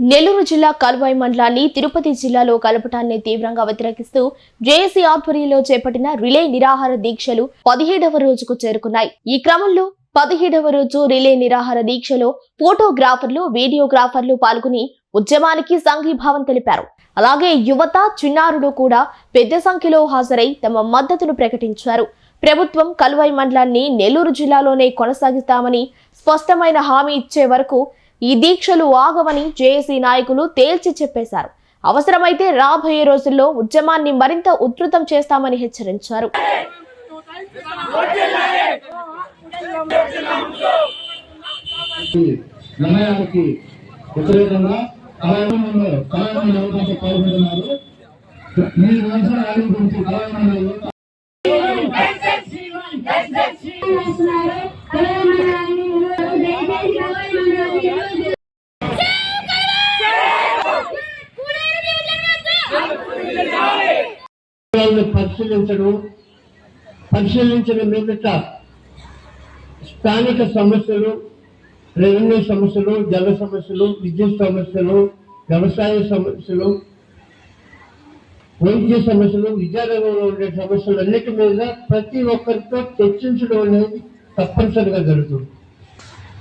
నెల్లూరు జిల్లా కాల్వాయి మండలాన్ని తిరుపతి జిల్లాలో కలపటాన్ని తీవ్రంగా వ్యతిరేకిస్తూ జేఏసీ ఆధ్వర్యంలో చేపట్టిన రిలే నిరాహార దీక్షలు పదిహేడవ రోజుకు చేరుకున్నాయి. ఈ క్రమంలో పదిహేడవ రోజు రిలే నిరాహార దీక్షలో ఫోటోగ్రాఫర్లు వీడియోగ్రాఫర్లు పాల్గొని ఉద్యమానికి సంఘీభావం తెలిపారు. అలాగే యువత చిన్నారులు కూడా పెద్ద సంఖ్యలో హాజరై తమ మద్దతును ప్రకటించారు. ప్రభుత్వం కల్వాయి మండలాన్ని నెల్లూరు జిల్లాలోనే కొనసాగిస్తామని స్పష్టమైన హామీ ఇచ్చే వరకు ఈ దీక్షలు ఆగవని జేఏసీ నాయకులు తేల్చి చెప్పేశారు. అవసరమైతే రాబోయే రోజుల్లో ఉద్యమాన్ని మరింత ఉధృతం చేస్తామని హెచ్చరించారు. నిర్ణయానికి పరిశీలించడం పరిశీలించిన మీదట స్థానిక సమస్యలు రెవెన్యూ సమస్యలు జల సమస్యలు విద్యుత్ సమస్యలు వ్యవసాయ సమస్యలు వైద్య సమస్యలు విద్యారంగంలో ఉండే సమస్యలు అన్నిటి మీద ప్రతి ఒక్కరితో చర్చించడం అనేది తప్పనిసరిగా జరుగుతుంది.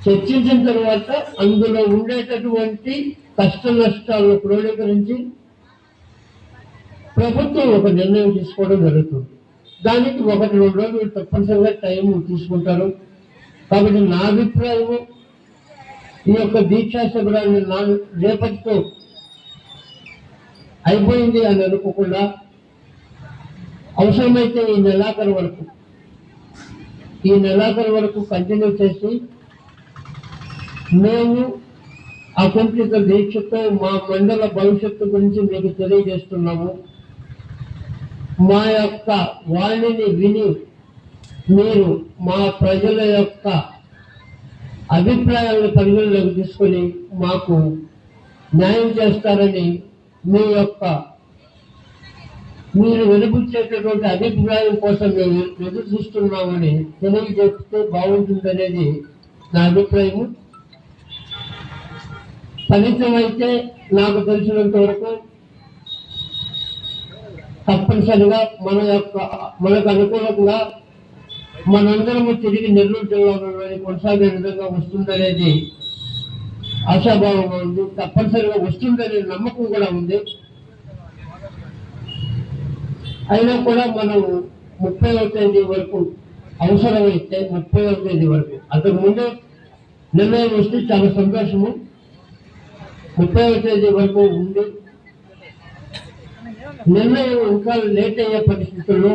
చర్చించిన తర్వాత అందులో ఉండేటటువంటి కష్ట నష్టాలను క్రోడీకరించి ప్రభుత్వం ఒక నిర్ణయం తీసుకోవడం జరుగుతుంది. దానికి ఒకటి రెండు రోజులు తప్పనిసరిగా టైం తీసుకుంటారు. కాబట్టి నా అభిప్రాయము ఈ యొక్క దీక్షా శిబిరాన్ని నా రేపటితో అయిపోయింది అని అనుకోకుండా అవసరమైతే ఈ నెలాఖరు వరకు ఈ నెలాఖరు వరకు కంటిన్యూ చేసి మేము అకుంఠిత దీక్షతో మా మండల భవిష్యత్తు గురించి మీకు తెలియజేస్తున్నాము. మా యొక్క వాణిని విని మీరు మా ప్రజల యొక్క అభిప్రాయాలను పరిగణలోకి తీసుకొని మాకు న్యాయం చేస్తారని మీ యొక్క మీరు వెలుపుచ్చేటటువంటి అభిప్రాయం కోసం మేము ఎదురు చూస్తున్నామని తెలియజేస్తే బాగుంటుందనేది నా అభిప్రాయము. ఫలితం అయితే నాకు తెలిసినంత వరకు తప్పనిసరిగా మన యొక్క మనకు అనుకూలంగా మనందరము తిరిగి నెల్లూరు జిల్లాలోని కొనసాగే విధంగా వస్తుందనేది ఆశాభావంగా ఉంది. తప్పనిసరిగా వస్తుందనే నమ్మకం కూడా ఉంది. అయినా కూడా మనం ముప్పైవ తేదీ వరకు అవసరమైతే ముప్పైవ తేదీ వరకు అంతకు ముందే నిర్ణయం వస్తే చాలా సంతోషము. ముప్పైవ తేదీ వరకు ఉండి నిర్ణయం ఇంకా లేట్ అయ్యే పరిస్థితుల్లో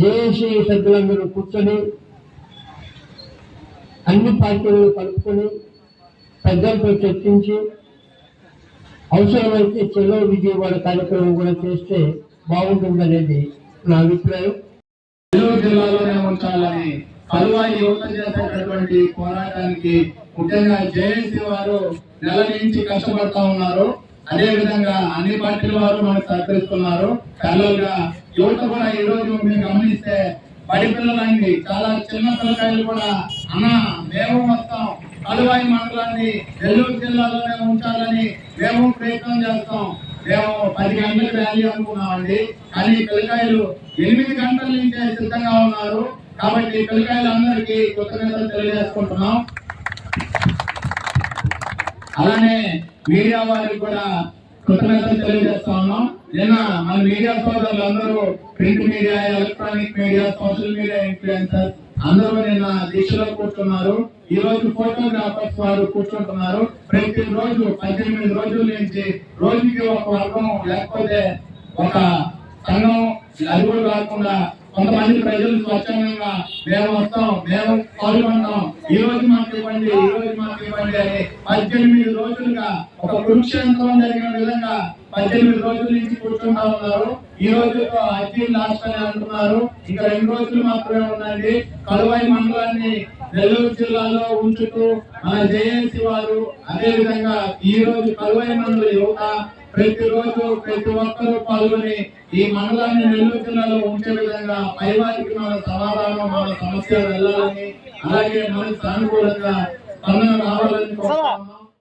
జేఏసీ సభ్యులందరూ కూర్చొని అన్ని పార్టీలను కలుపుకొని పెద్దలతో చర్చించి అవసరమైతే చెలో విజయవాడ కార్యక్రమం కూడా చేస్తే బాగుంటుందనేది నా అభిప్రాయం. నెల్లూరు జిల్లాలోనే ఉంచాలని కలువాయి యువత చేసేటటువంటి పోరాటానికి ముఖ్యంగా జేఏసీ వారు నెల నుంచి కష్టపడతా ఉన్నారు. అదే విధంగా అన్ని పార్టీల వారు మనకు సహకరిస్తున్నారు. కలలుగా యువత కూడా ఈ రోజు మీరు గమనిస్తే బడి పిల్లలండి చాలా చిన్న పిల్లకాయలు కూడా అన్న మేము వస్తాం. కలువాయి మండలాన్ని నెల్లూరు జిల్లాలోనే ఉంచాలని మేము ప్రయత్నం చేస్తాం. మేము పది గంటల వ్యాలీ అనుకున్నామండి. కానీ పిల్లకాయలు ఎనిమిది గంటల నుంచే సిద్ధంగా ఉన్నారు. కాబట్టి పిల్లకాయలందరికీ కృతజ్ఞతలు తెలియజేసుకుంటున్నాం. అలానే మీడియా వారికి కూడా కృతజ్ఞతలు తెలియజేస్తా ఉన్నాం. నిన్న మన మీడియా సోదరులు అందరూ print media electronic media social media influencer అందరూ నిన్న దీక్షలో కూర్చున్నారు. ఈ రోజు ఫోటోగ్రాఫర్స్ వారు కూర్చుంటున్నారు. ప్రతి రోజు పద్దెనిమిది రోజుల నుంచి రోజుకి ఒక వర్గం లేకపోతే ఒక సంఘం అడుగులు కాకుండా కొంతమంది ప్రజలు స్వచ్ఛందంగా మేము వస్తాం మేము పాల్గొంటాం. ఈ రోజు మాకు ఇవ్వండి ఈ రోజు మాకు ఇవ్వండి అని పద్దెనిమిది రోజులుగా ఒక వృక్షాంతరం జరిగిన విధంగా పద్దెనిమిది రోజుల నుంచి కూర్చుంటా ఉన్నారు. ఈ రోజు అఖిల్ లాస్ట్ అని అంటున్నారు. ఇంకా రెండు రోజులు మాత్రమే ఉందండి. కలువాయి మండలాన్ని నెల్లూరు జిల్లాలో ఉంచుతూ మన జేఏసీ వారు అదే విధంగా ఈ రోజు కలువాయి మండల యువత ప్రతిరోజు ప్రతి ఒక్కరూ పాల్గొని ఈ మండలాన్ని నెల్లూరు జిల్లాలో ఉండే విధంగా పైవారికి మన సమాధానం మన సమస్య వెళ్ళాలని అలాగే మనకు సానుకూలంగా స్పందన రావాలని